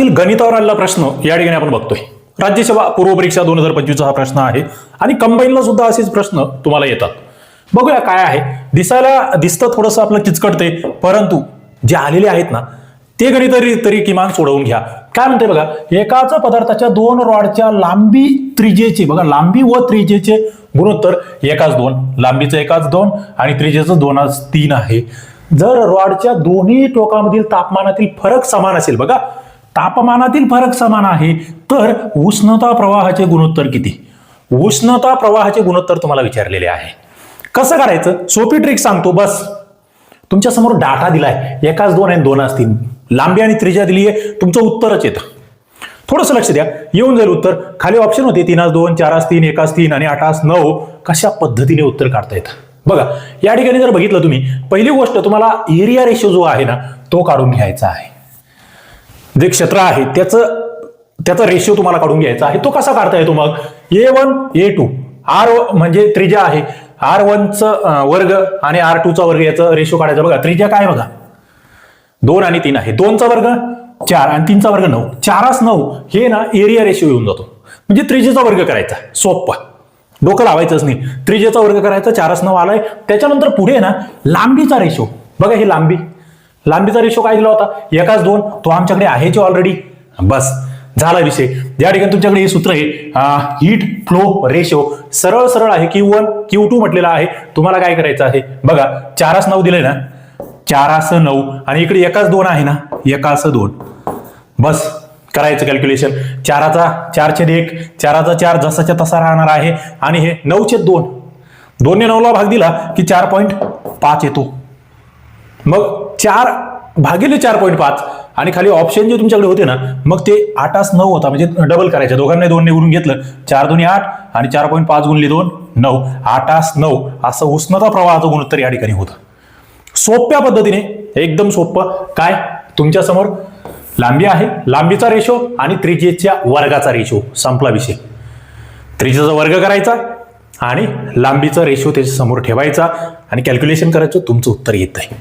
राज्यातील गणितावर आलेला प्रश्न या ठिकाणी आपण बघतोय. राज्यसेवा पूर्व परीक्षा दोन हजार पंचवीसचा हा प्रश्न आहे आणि कंबाईनला सुद्धा असेच प्रश्न तुम्हाला येतात. बघूया काय आहे. दिसायला दिसतं थोडंसं आपलं किचकटते परंतु जे आलेले आहेत ना ते गणित तरी तरी किमान सोडवून घ्या. काय म्हणते बघा एकाच पदार्थाच्या दोन रॉडच्या लांबी त्रिजेचे बघा लांबी व त्रिजेचे गुणोत्तर एकाच दोन लांबीचं एकाच दोन आणि त्रिजेचं दोनाच तीन आहे. जर रॉडच्या दोन्ही टोकामधील तापमानातील फरक समान असेल बघा तापमानातील फरक समान आहे तर उष्णता प्रवाहाचे गुणोत्तर किती? उष्णता प्रवाहाचे गुणोत्तर तुम्हाला विचारलेले आहे. कसं करायचं? सोपी ट्रिक सांगतो बस. तुमच्यासमोर डाटा दिलाय. एकाच दोन आणि दोन असतील. लांबी आणि त्रिज्या दिली आहे तुमचं उत्तरच येतं. थोडंसं लक्ष द्या. येऊन जाईल उत्तर. खाली ऑप्शन होते तीनास दोन चारास तीन एकास तीन आणि आठास नऊ. कशा पद्धतीने उत्तर काढता येतं? बघा या ठिकाणी जर बघितलं तुम्ही पहिली गोष्ट तुम्हाला एरिया रेशो जो आहे ना तो काढून घ्यायचा आहे. जे क्षेत्र आहे त्याचं त्याचा रेशिओ तुम्हाला काढून घ्यायचा आहे. तो कसा काढता येतो मग? A one A two R म्हणजे त्रिज्या आहे. आर वनचं वर्ग आणि आर टूचा वर्ग याचा रेशिओ काढायचा बघा. त्रिज्या काय बघा? दोन आणि तीन आहे. दोनचा वर्ग चार आणि तीनचा वर्ग नऊ. चारास नऊ हे ना एरिया रेशिओ येऊन जातो. म्हणजे त्रिजेचा वर्ग करायचा. सोप्पा डोकं लावायचंच नाही. त्रिजेचा वर्ग करायचा चारास नऊ आलाय. त्याच्यानंतर पुढे ना लांबीचा रेशो बघा ही लांबी. लांबीचा रेशो काय दिला होता? एकाच दोन. तो आमच्याकडे आहे जो ऑलरेडी बस झाला विषय. या ठिकाणी तुमच्याकडे हे सूत्र आहे हीट फ्लो रेशो सरळ सरळ आहे क्यू वन क्यू टू म्हटलेला आहे. तुम्हाला काय करायचं आहे? बघा चारास नऊ दिले ना? चारास नऊ. आणि इकडे एकाच दोन आहे ना? एकास दोन. बस करायचं कॅल्क्युलेशन चाराचा चारशे एक चाराचा चार जसाच्या तसा राहणार आहे. आणि हे नऊचे दोन. दोनने नऊला भाग दिला की चार पॉईंट पाच येतो. मग चार भागिले चार पॉईंट पाच. आणि खाली ऑप्शन जे तुमच्याकडे होते ना मग ते आठास नऊ होता. म्हणजे डबल करायचे. दोघांना दोन निवडून घेतलं. चार दोन्ही आठ आणि चार पॉईंट पाच गुणले दोन नऊ. आठास नऊ. असं उष्णता प्रवाहाचं गुणोत्तर या ठिकाणी होतं. सोप्या पद्धतीने एकदम सोपं. काय? तुमच्यासमोर लांबी आहे. लांबीचा रेशो आणि त्रिज्येच्या वर्गाचा रेशो संपला विषय. त्रिज्येचा वर्ग करायचा आणि लांबीचा रेशो त्याच्यासमोर ठेवायचा. आणि कॅल्क्युलेशन करायचं. तुमचं उत्तर येत आहे